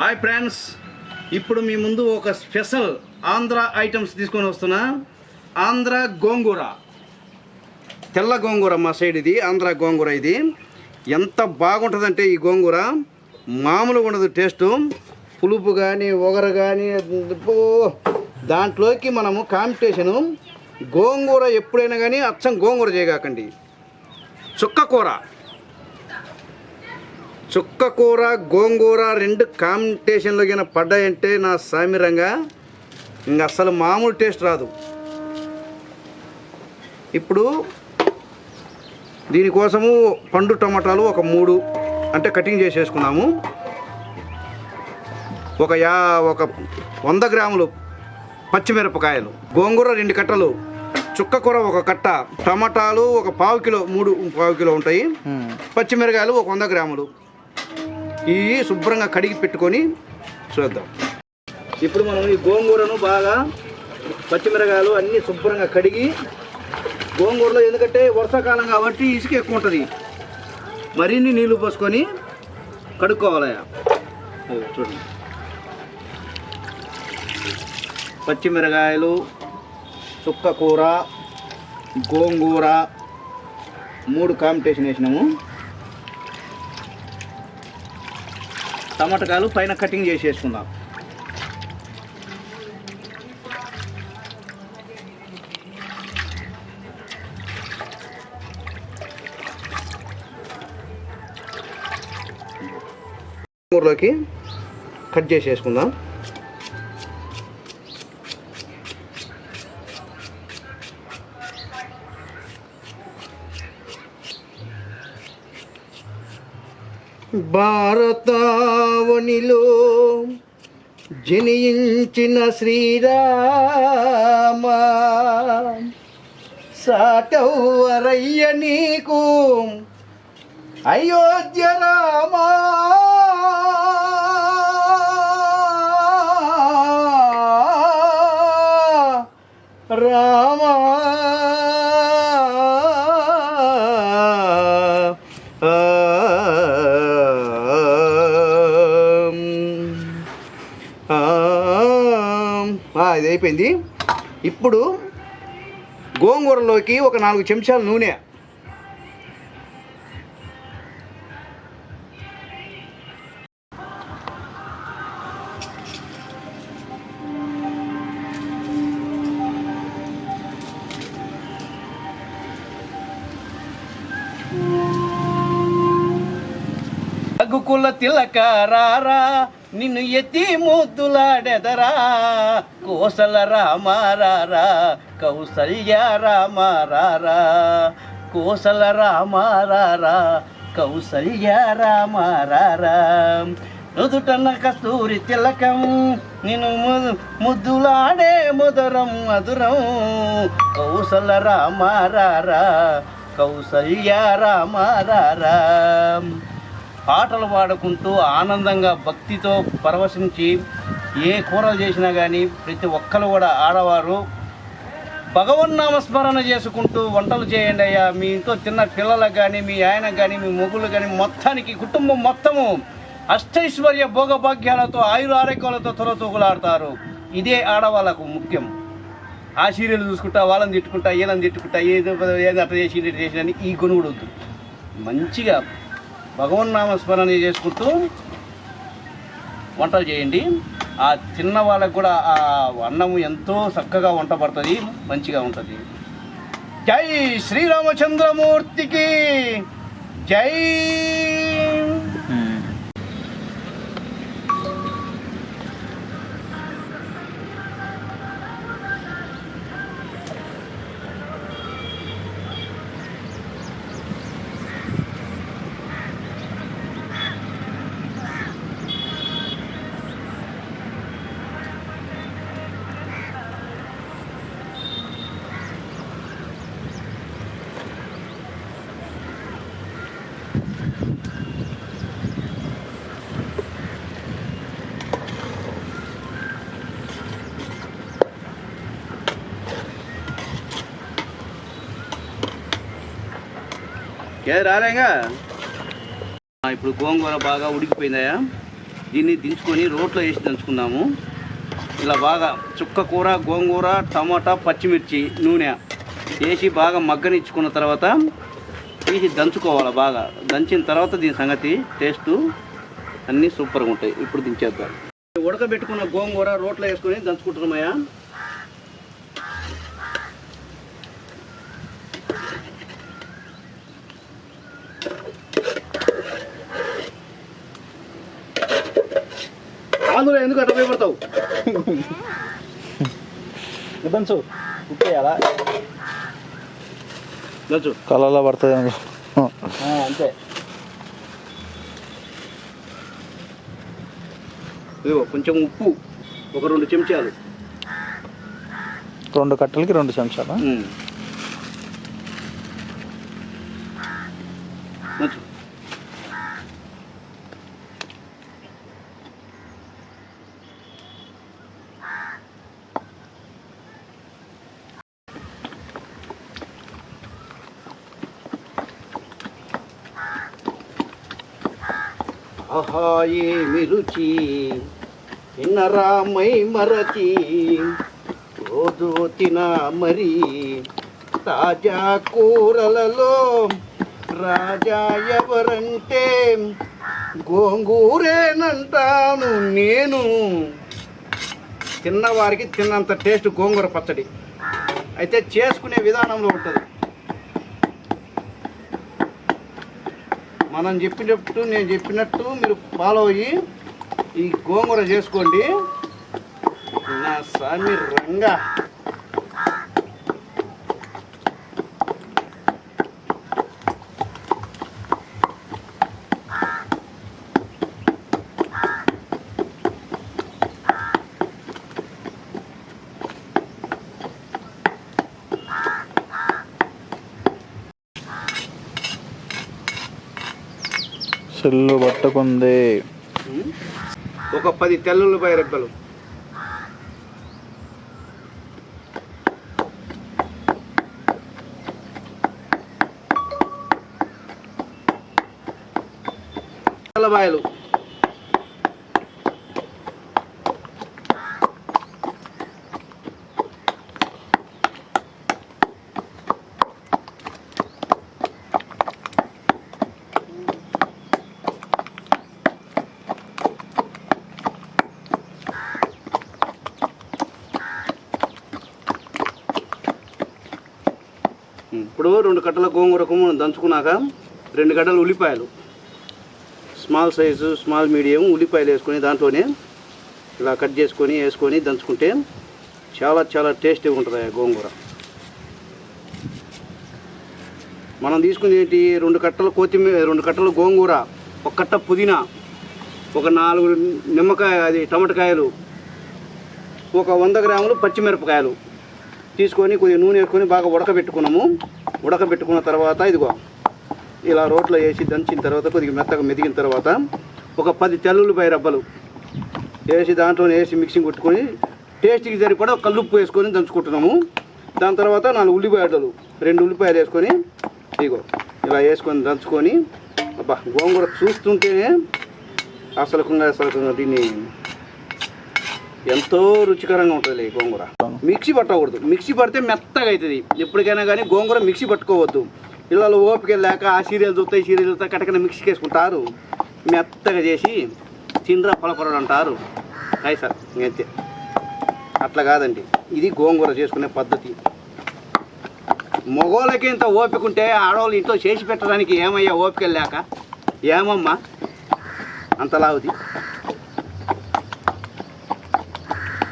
Hi friends ఇప్పుడు మీ ముందు ఒక స్పెషల్ ఆంధ్ర ఐటమ్స్ తీసుకొని వస్తున్నా. ఆంధ్ర గోంగూర. తెల్ల గోంగూర మా సైడ్ ఇది ఆంధ్ర గోంగూర ఇది. ఎంత బాగుంటుందంటే ఈ గోంగూర మామూలుగా ఉండదు టేస్టు. పులుపు కానీ ఒగరు కానీ దాంట్లోకి మనము కాంపిటీషను గోంగూర ఎప్పుడైనా కానీ అచ్చం గోంగూర చేయగాకండి. చుక్క కూర. చుక్క కూర గోంగూర రెండు కాంబినేషన్లో కింద పడ్డాయంటే నా సామిరంగా. ఇంక అసలు మామూలు టేస్ట్ రాదు. ఇప్పుడు దీనికోసము పండు టమాటాలు ఒక మూడు అంటే కటింగ్ చేసేసుకున్నాము. ఒక యా ఒక వంద గ్రాములు పచ్చిమిరపకాయలు గోంగూర రెండు కట్టలు చుక్క కూర ఒక కట్ట టమాటాలు ఒక పావు కిలో మూడు పావు కిలో ఉంటాయి. పచ్చిమిరకాయలు ఒక వంద గ్రాములు. ఇవి శుభ్రంగా కడిగి పెట్టుకొని చూద్దాం. ఇప్పుడు మనం ఈ గోంగూరను బాగా పచ్చిమిరకాయలు అన్నీ శుభ్రంగా కడిగి గోంగూరలో ఎందుకంటే వర్షాకాలం కాబట్టి ఇసుక ఎక్కువ ఉంటుంది. మరిన్ని నీళ్ళు పోసుకొని కడుక్కోవాలి. చూడండి. పచ్చిమిరకాయలు చుక్క కూర గోంగూర మూడు కాంపిటీషన్ వేసినాము. టమాటకాయలు పైన కటింగ్ చేసేసుకుందాం. కూరలోకి కట్ చేసేసుకుందాం. భారతావనిలో జనించిన శ్రీరామ. సాటవరయ్య నీకు అయోధ్య రామా. రామా ఇది అయిపోయింది. ఇప్పుడు గోంగూరలోకి ఒక నాలుగు చెంచాల నూనె. రఘుకుల తిలక రారా నిన్ను ఎత్తి ముద్దులాడెదరా. కోసల రామారారా కౌసల్య రామారారా. కోసల రామారారా కౌసల్య రామారారా. నుదుటన్న కస్తూరి తిలకం నిన్ను ముద్దులాడే ముదరం మధురం. కౌసల రామారారా కౌసల్య రామారారా. పాటలు పాడుకుంటూ ఆనందంగా భక్తితో పరవశించి ఏ కూరలు చేసినా కానీ ప్రతి ఒక్కరు కూడా ఆడవారు భగవన్నామ నామస్మరణ చేసుకుంటూ వంటలు చేయండి అయ్యా. మీ ఇంట్లో తిన్న పిల్లలకు కానీ మీ ఆయనకు కానీ మీ మొగులు కానీ మొత్తానికి కుటుంబం మొత్తము అష్టైశ్వర్య భోగభాగ్యాలతో ఆయుర ఆరోగ్యాలతో తొలతూగులాడతారు ఇదే ఆడవాళ్ళకు ముఖ్యం. ఆ సీరియల్ చూసుకుంటా వాళ్ళని తిట్టుకుంటా ఈయనని తిట్టుకుంటా ఏదో ఏదో అట్లా చేసి ఇట్లా చేసి అని ఈ కొనుగోడు వద్దు. మంచిగా భగవన్నామ స్మరణ చేసుకుంటూ వంటలు చేయండి. ఆ తిన్న వాళ్ళకు కూడా ఆ అన్నం ఎంతో చక్కగా వంట పడుతుంది మంచిగా ఉంటుంది. జై శ్రీరామచంద్రమూర్తికి జై ఏది రాలేగా? ఇప్పుడు గోంగూర బాగా ఉడికిపోయిందయా దీన్ని దించుకొని రోట్లో వేసి దంచుకుందాము. ఇలా బాగా చుక్క కూర గోంగూర టమాటా పచ్చిమిర్చి నూనె వేసి బాగా మగ్గనిచ్చుకున్న తర్వాత తీసి దంచుకోవాలి బాగా. దంచిన తర్వాత దీని సంగతి టేస్ట్ అన్నీ సూపర్గా ఉంటాయి. ఇప్పుడు దించేద్దాం. ఉడకబెట్టుకున్న గోంగూర రోట్లో వేసుకొని దంచుకుంటున్నామయ్యా. ఎందుకు అట్లా భయపడతావు? దంచు ఉప్పేయాలా? దంచు కళ్ళలో పడుతుంది అంతే. కొంచెం ఉప్పు ఒక రెండు చెంచాలు. రెండు కట్టెలకి రెండు చెంచాలా? ఆహాయే మిరుచి తినరామై మరచి రోజు తిన మరి తాజా కూరలలో రాజా ఎవరంటే గోంగూరేనంటాను నేను. తిన్నవారికి తిన్నంత టేస్ట్ గోంగూర పచ్చడి. అయితే చేసుకునే విధానంలో ఉంటుంది. మనం చెప్పినట్టు నేను చెప్పినట్టు మీరు ఫాలో అయ్యి ఈ గోంగూర చేసుకోండి. నా స్వామి రంగా. సెల్లు పట్టుకుంది. ఒక పది తెల్లుల్లిపాయ రెబ్బలు. తెల్లబాయలు ఇప్పుడు రెండు కట్టల గోంగూరకు మనం దంచుకున్నాక రెండు గడ్డలు ఉల్లిపాయలు. స్మాల్ సైజు స్మాల్ మీడియం ఉల్లిపాయలు వేసుకొని దాంట్లోనే ఇలా కట్ చేసుకొని వేసుకొని దంచుకుంటే చాలా చాలా టేస్టీగా ఉంటుంది ఆ గోంగూర. మనం తీసుకుంది ఏంటి? రెండు కట్టలు కొత్తిమీర రెండు కట్టలు గోంగూర ఒక కట్ట పుదీనా ఒక నాలుగు నిమ్మకాయ అది టమాటకాయలు ఒక వంద గ్రాములు పచ్చిమిరపకాయలు. తీసుకొని కొద్దిగా నూనె వేసుకొని బాగా ఉడకబెట్టుకున్నాము. ఉడకబెట్టుకున్న తర్వాత ఇదిగో ఇలా రోట్లో వేసి దంచిన తర్వాత కొద్దిగా మెత్తగా మెదిగిన తర్వాత ఒక పది తెల్లుల్లిపాయ రబ్బలు వేసి దాంట్లో వేసి మిక్సింగ్ కొట్టుకొని టేస్ట్కి సరిపడా ఒక కల్లుప్పు వేసుకొని దంచుకుంటున్నాము. దాని తర్వాత నాలుగు ఉల్లిపాయలు రెండు ఉల్లిపాయలు వేసుకొని ఇదిగో ఇలా వేసుకొని దంచుకొని అబ్బా గోంగూర చూస్తుంటేనే అసలు అసలు దీన్ని ఎంతో రుచికరంగా ఉంటుంది గోంగూర. మిక్సీ పట్టకూడదు. మిక్సీ పడితే మెత్తగా అవుతుంది ఎప్పటికైనా కానీ గోంగూర మిక్సీ పట్టుకోవద్దు. పిల్లలు ఓపిక లేక ఆ సీరియల్ చూస్తే సీరియల్ చూస్తే కటకన మిక్సీ వేసుకుంటారు మెత్తగా చేసి తిండ్రా పొలపొరడు అంటారు. అయి సార్ ఇంకంతే అట్లా కాదండి. ఇది గోంగూర చేసుకునే పద్ధతి. మగోళ్ళకి ఇంత ఓపిక ఉంటే ఆడవాళ్ళు ఇంట్లో చేసి పెట్టడానికి ఏమయ్యా ఓపిక లేక? ఏమమ్మా? అంతలావుది